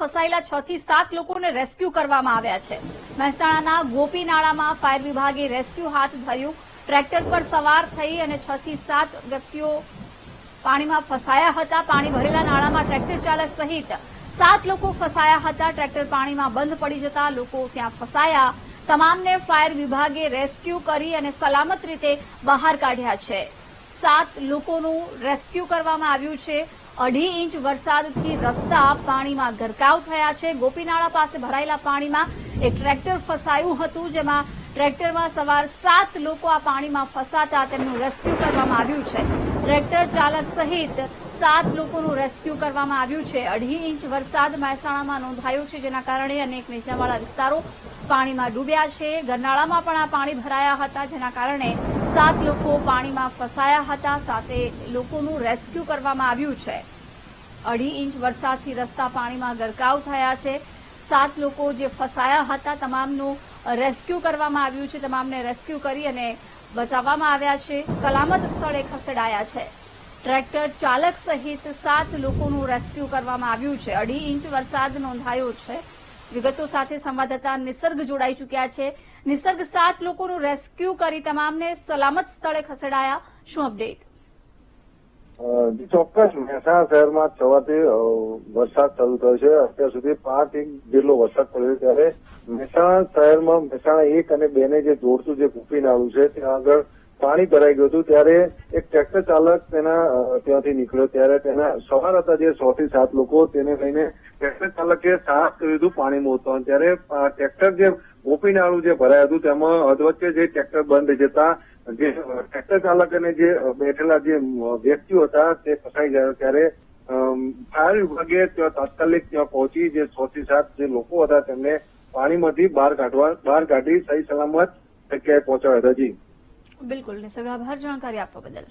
ફસાયેલા છ થી સાત લોકોને રેસ્ક્યુ કરવામાં આવ્યા છે. મહેસાણાના ગોપી નાળામાં ફાયર વિભાગે રેસ્ક્યુ હાથ ધર્યું. ટ્રેક્ટર પર સવાર થઈ અને છ થી સાત વ્યક્તિઓ પાણીમાં ફસાયા હતા. પાણી ભરેલા નાળામાં ટ્રેક્ટર ચાલક સહિત સાત લોકો ફસાયા હતા. ટ્રેક્ટર પાણીમાં બંધ પડી જતા લોકો ત્યાં ફસાયા. તમામને ફાયર વિભાગે રેસ્ક્યુ કરી અને સલામત રીતે બહાર કાઢ્યા છે. સાત લોકોનું રેસ્ક્યુ કરવામાં આવ્યું છે. અઢી ઇંચ વરસાદથી રસ્તા પાણીમાં ગરકાવ થયા છે. ગોપીનાળા પાસે ભરાયેલા પાણીમાં એક ટ્રેક્ટર ફસાયું હતું, જેમાં ટ્રેક્ટરમાં સવાર સાત લોકો આ પાણીમાં ફસાતા તેમનું રેસ્ક્યુ કરવામાં આવ્યું છે. ટ્રેક્ટર ચાલક સહિત સાત લોકોનું રેસ્ક્યુ કરવામાં આવ્યું છે. અઢી ઇંચ વરસાદ મહેસાણામાં નોંધાયો છે, જેના કારણે અનેક નીચાણવાળા વિસ્તારો પાણીમાં ડૂબ્યા છે. ગરનાળામાં પણ આ પાણી ભરાયા હતા, જેના કારણે સાત લોકો પાણીમાં ફસાયા હતા. સાથે લોકોનું રેસ્ક્યુ કરવામાં આવ્યું છે. અઢી ઇંચ વરસાદથી રસ્તા પાણીમાં ગરકાવ થયા છે. સાત લોકો જે ફસાયા હતા, તમામનું રેસ્ક્યુ કરવામાં આવ્યું છે. તમામને રેસ્ક્યુ કરી અને બચાવવામાં આવ્યા છે. સલામત સ્થળે ખસેડાયા છે. ટ્રેક્ટર ચાલક સહિત સાત લોકોનું રેસ્ક્યુ કરવામાં આવ્યું છે. અઢી ઇંચ વરસાદ નોંધાયો છે. વિગતો સાથે સંવાદદાતા નિસર્ગ જોડાઈ ચૂક્યા છે. નિસર્ગ સાત લોકોનું રેસ્ક્યુ કરી તમામને સલામત સ્થળે ખસેડાયા. શું અપડેટ? ચોક્કસ. મહેસાણા શહેરમાં સવારથી વરસાદ શરૂ થયો છે. અત્યાર સુધી પાંચ ઇંચ જેટલો વરસાદ પડ્યો ત્યારે મહેસાણા શહેરમાં મહેસાણા એક અને બે ને જે જોડતું જે કુપી નાળું છે, ત્યાં આગળ પાણી ભરાઈ ગયું હતું. ત્યારે એક ટ્રેક્ટર ચાલક તેના ત્યાંથી નીકળ્યો. ત્યારે તેના સવાર હતા જે સો થી સાત લોકો, તેને લઈને ટ્રેક્ટર ચાલકે સાફ કર્યું હતું પાણી મોતવાનું ત્યારે ટ્રેક્ટર જે ગોપીનાળું જે ભરાયું હતું, તેમાં અધવચ્ચે જે ટ્રેક્ટર બંધ જતા જે ટ્રેક્ટર ચાલક અને જે બેઠેલા જે વ્યક્તિઓ હતા, તે ફસાઈ ગયા ત્યારે ફાયર વિભાગે ત્યાં તાત્કાલિક ત્યાં પહોંચી, જે છ થી સાત જે લોકો હતા, તેમને પાણીમાંથી બહાર કાઢવા, બહાર કાઢી સહી સલામત જગ્યાએ પહોંચાડ્યા હતા. જી. બિલકુલ. નિસર્ગ આભાર. જાણકારી આપવા બદલ.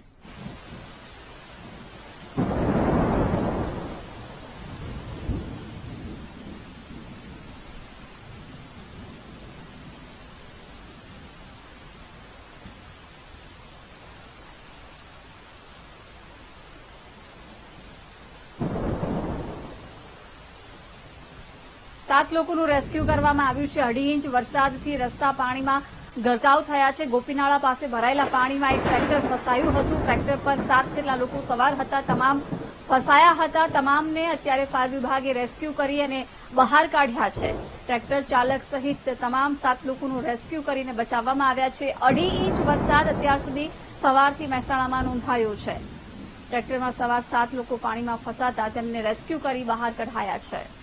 સાત લોકોનું રેસ્ક્યુ કરવામાં આવ્યું છે. અઢી ઇંચ વરસાદથી રસ્તા પાણીમાં ગરકાવ થયા છે. ગોપીનાળા પાસે ભરાયેલા પાણીમાં એક ટ્રેક્ટર ફસાયું હતું. ટ્રેક્ટર પર સાત જેટલા લોકો સવાર હતા. તમામ ફસાયા હતા. તમામને અત્યારે ફાયર વિભાગે રેસ્ક્યુ કરી અને બહાર કાઢ્યા છે. ટ્રેક્ટર ચાલક સહિત તમામ સાત લોકોનું રેસ્ક્યુ કરીને બચાવવામાં આવ્યા છે. અઢી ઇંચ વરસાદ અત્યાર સુધી સવારથી મહેસાણામાં નોંધાયો છે. ટ્રેક્ટરમાં સવાર સાત લોકો પાણીમાં ફસાતા તેમને રેસ્ક્યુ કરી બહાર કઢાયા છે.